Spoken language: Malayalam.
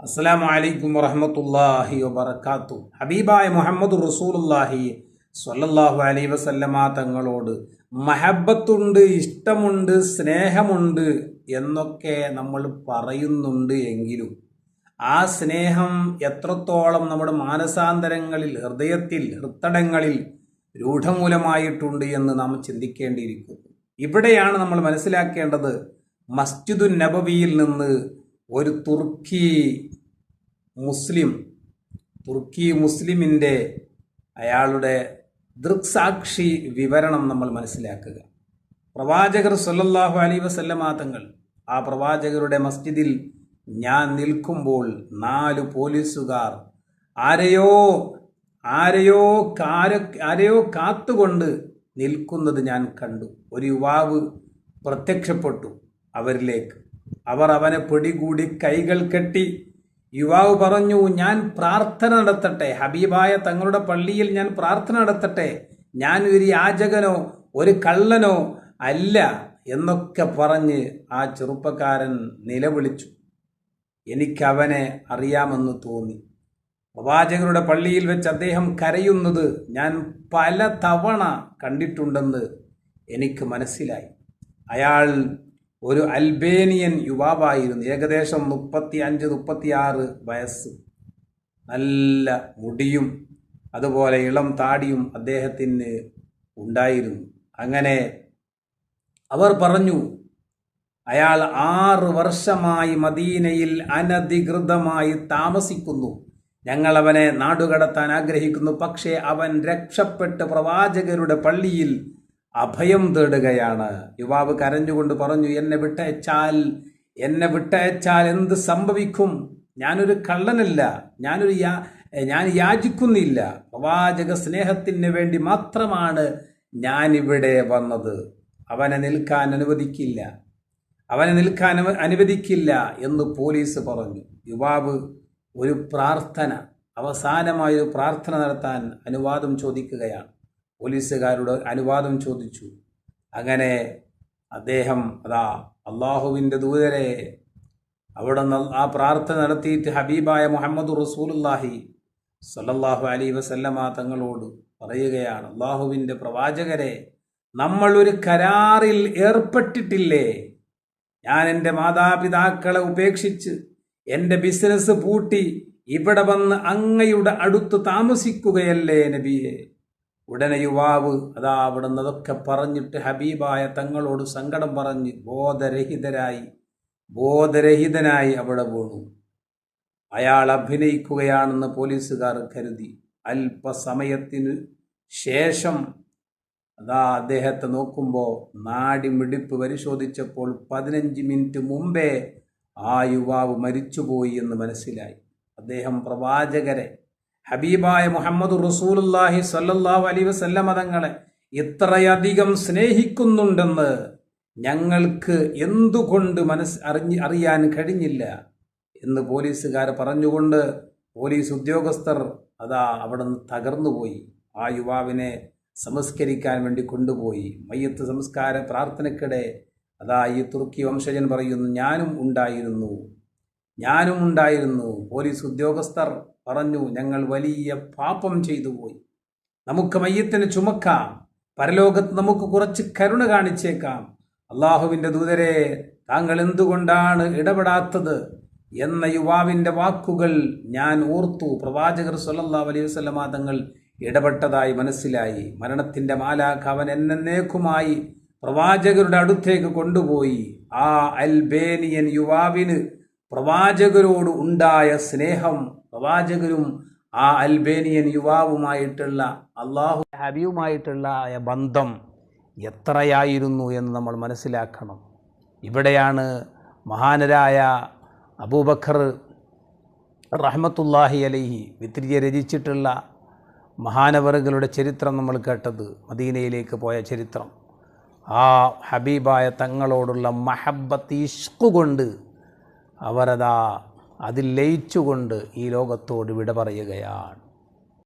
അസ്സലാമു വലൈക്കും വറഹമത്തല്ലാഹി വബർക്കാത്തു ഹബീബായ മുഹമ്മദ് റസൂലുല്ലാഹി സ്വല്ലല്ലാഹു അലൈ വസല്ലമ തങ്ങളോട് മഹബത്തുണ്ട് ഇഷ്ടമുണ്ട് സ്നേഹമുണ്ട് എന്നൊക്കെ നമ്മൾ പറയുന്നുണ്ട് എങ്കിലും ആ സ്നേഹം എത്രത്തോളം നമ്മുടെ മാനസാന്തരങ്ങളിൽ ഹൃദയത്തിൽ ഹൃത്തടങ്ങളിൽ രൂഢമൂലമായിട്ടുണ്ട് എന്ന് നാം ചിന്തിക്കേണ്ടിയിരിക്കുന്നു. ഇവിടെയാണ് നമ്മൾ മനസ്സിലാക്കേണ്ടത് മസ്ജിദുൻ നബവിയിൽ നിന്ന് ഒരു തുർക്കി മുസ്ലിം തുർക്കി മുസ്ലിമിന്റെ അയാളുടെ ദൃക്സാക്ഷി വിവരണം നമ്മൾ മനസ്സിലാക്കുക. പ്രവാചകർ സല്ലല്ലാഹു അലൈ വസല്ലമാതങ്ങൾ ആ പ്രവാചകരുടെ മസ്ജിദിൽ ഞാൻ നിൽക്കുമ്പോൾ നാല് പോലീസുകാർ ആരെയോ ആരെയോ കാര ആരെയോ കാത്തുകൊണ്ട് നിൽക്കുന്നത് ഞാൻ കണ്ടു. ഒരു യുവാവ് പ്രത്യക്ഷപ്പെട്ടു അവരിലേക്ക്. അവർ അവനെ പിടികൂടി കൈകൾ കെട്ടി. യുവാവ് പറഞ്ഞു ഞാൻ പ്രാർത്ഥന നടത്തട്ടെ. ഹബീബായ തങ്ങളുടെ പള്ളിയിൽ ഞാൻ പ്രാർത്ഥന നടത്തട്ടെ. ഞാൻ ഒരു യാചകനോ ഒരു കള്ളനോ അല്ല എന്നൊക്കെ പറഞ്ഞ് ആ ചെറുപ്പക്കാരൻ നിലവിളിച്ചു. എനിക്കവനെ അറിയാമെന്ന് തോന്നി. പ്രവാചകരുടെ പള്ളിയിൽ വെച്ച് അദ്ദേഹം കരയുന്നത് ഞാൻ പല തവണ കണ്ടിട്ടുണ്ടെന്ന് എനിക്ക് മനസ്സിലായി. അയാൾ ഒരു അൽബേനിയൻ യുവാവായിരുന്നു. ഏകദേശം മുപ്പത്തി അഞ്ച് മുപ്പത്തിയാറ് വയസ്സ്. നല്ല മുടിയും അതുപോലെ ഇളം താടിയും അദ്ദേഹത്തിന് ഉണ്ടായിരുന്നു. അങ്ങനെ അവർ പറഞ്ഞു അയാൾ ആറ് വർഷമായി മദീനയിൽ അനധികൃതമായി താമസിക്കുന്നു. ഞങ്ങൾ അവനെ നാടുകടത്താൻ ആഗ്രഹിക്കുന്നു. പക്ഷേ അവൻ രക്ഷപ്പെട്ട് പ്രവാചകരുടെ പള്ളിയിൽ അഭയം തേടുകയാണ്. യുവാവ് കരഞ്ഞുകൊണ്ട് പറഞ്ഞു എന്നെ വിട്ടയച്ചാൽ എന്നെ വിട്ടയച്ചാൽ എന്ത് സംഭവിക്കും? ഞാനൊരു കള്ളനല്ല ഞാനൊരു യാ ഞാൻ യാചിക്കുന്നില്ല. പ്രവാചക സ്നേഹത്തിന് വേണ്ടി മാത്രമാണ് ഞാനിവിടെ വന്നത്. അവനെ നിൽക്കാൻ അനുവദിക്കില്ല അവനെ നിൽക്കാൻ അനുവദിക്കില്ല എന്ന് പോലീസ് പറഞ്ഞു. യുവാവ് ഒരു പ്രാർത്ഥന അവസാനമായ ഒരു പ്രാർത്ഥന നടത്താൻ അനുവാദം ചോദിക്കുകയാണ്. പോലീസുകാരുടെ അനുവാദം ചോദിച്ചു. അങ്ങനെ അദ്ദേഹം അതാ അള്ളാഹുവിന്റെ ദൂതരെ അവിടെ ആ പ്രാർത്ഥന നടത്തിയിട്ട് ഹബീബായ മുഹമ്മദ് റസൂലുല്ലാഹി സല്ലല്ലാഹു അലൈ വസല്ലമ തങ്ങളോട് പറയുകയാണ് അള്ളാഹുവിന്റെ പ്രവാചകരെ നമ്മൾ ഒരു കരാറിൽ ഏർപ്പെട്ടിട്ടില്ലേ? ഞാൻ എന്റെ മാതാപിതാക്കളെ ഉപേക്ഷിച്ച് എന്റെ ബിസിനസ് പൂട്ടി ഇവിടെ വന്ന് അങ്ങയുടെ അടുത്ത് താമസിക്കുകയല്ലേ നബിയെ? ഉടനെ യുവാവ് അതാ അവിടെ അതൊക്കെ പറഞ്ഞിട്ട് ഹബീബായ തങ്ങളോട് സങ്കടം പറഞ്ഞ് ബോധരഹിതരായി ബോധരഹിതനായി അവിടെ വീണു. അയാൾ അഭിനയിക്കുകയാണെന്ന് പോലീസുകാർ കരുതി. അല്പസമയത്തിനു ശേഷം അതാ അദ്ദേഹത്തെ നോക്കുമ്പോൾ നാടിമിടിപ്പ് പരിശോധിച്ചപ്പോൾ പതിനഞ്ച് മിനിറ്റ് മുമ്പേ ആ യുവാവ് മരിച്ചുപോയി എന്ന് മനസ്സിലായി. അദ്ദേഹം പ്രവാചകരെ ഹബീബായ മുഹമ്മദ് റസൂലുല്ലാഹി സല്ലല്ലാഹു അലൈ വസല്ലമ തങ്ങളെ ഇത്രയധികം സ്നേഹിക്കുന്നുണ്ടെന്ന് ഞങ്ങൾക്ക് എന്തുകൊണ്ട് മനസ് അറിഞ്ഞ് അറിയാൻ കഴിഞ്ഞില്ല എന്ന് പോലീസുകാർ പറഞ്ഞുകൊണ്ട് പോലീസ് ഉദ്യോഗസ്ഥർ അതാ അവിടെ നിന്ന് തകർന്നുപോയി. ആ യുവാവിനെ സംസ്കരിക്കാൻ വേണ്ടി കൊണ്ടുപോയി. മയ്യത്ത് സംസ്കാര പ്രാർത്ഥനയ്ക്കിടെ അതാ ഈ തുർക്കി വംശജൻ പറയുന്നു ഞാനും ഉണ്ടായിരുന്നു. ഞാനും ഉണ്ടായിരുന്നു. പോലീസ് ഉദ്യോഗസ്ഥർ പറഞ്ഞു ഞങ്ങൾ വലിയ പാപം ചെയ്തു പോയി. നമുക്ക് മയ്യത്തിന് ചുമക്കാം. പരലോകത്ത് നമുക്ക് കുറച്ച് കരുണ കാണിച്ചേക്കാം. അള്ളാഹുവിന്റെ ദൂതരെ താങ്കൾ എന്തുകൊണ്ടാണ് ഇടപെടാത്തത്? എന്ന യുവാവിന്റെ വാക്കുകൾ ഞാൻ ഓർത്തു. പ്രവാചകർ സല്ലല്ലാഹു അലൈഹി വസല്ലമ തങ്ങൾ ഇടപെട്ടതായി മനസ്സിലായി. മരണത്തിന്റെ മാലാഖ അവൻ എന്നേക്കുമായി പ്രവാചകരുടെ അടുത്തേക്ക് കൊണ്ടുപോയി. ആ അൽബേനിയൻ യുവാവിന് പ്രവാചകരോട് ഉണ്ടായ സ്നേഹം പ്രവാചകരും ആ അൽബേനിയൻ യുവാവുമായിട്ടുള്ള അള്ളാഹു ഹബിയുമായിട്ടുള്ള ബന്ധം എത്രയായിരുന്നു എന്ന് നമ്മൾ മനസ്സിലാക്കണം. ഇവിടെയാണ് മഹാനരായ അബൂബക്കർ റഹ്മത്തുല്ലാഹി അലൈഹി വിത്രിയ രചിച്ചിട്ടുള്ള മഹാനവറുകളുടെ ചരിത്രം നമ്മൾ കേട്ടത് മദീനയിലേക്ക് പോയ ചരിത്രം. ആ ഹബീബായ തങ്ങളോടുള്ള മഹബത്ത് ഇഷ്കു അവരതാ അതിൽ ലയിച്ചുകൊണ്ട് ഈ ലോകത്തോട് വിട പറയുകയാണ്.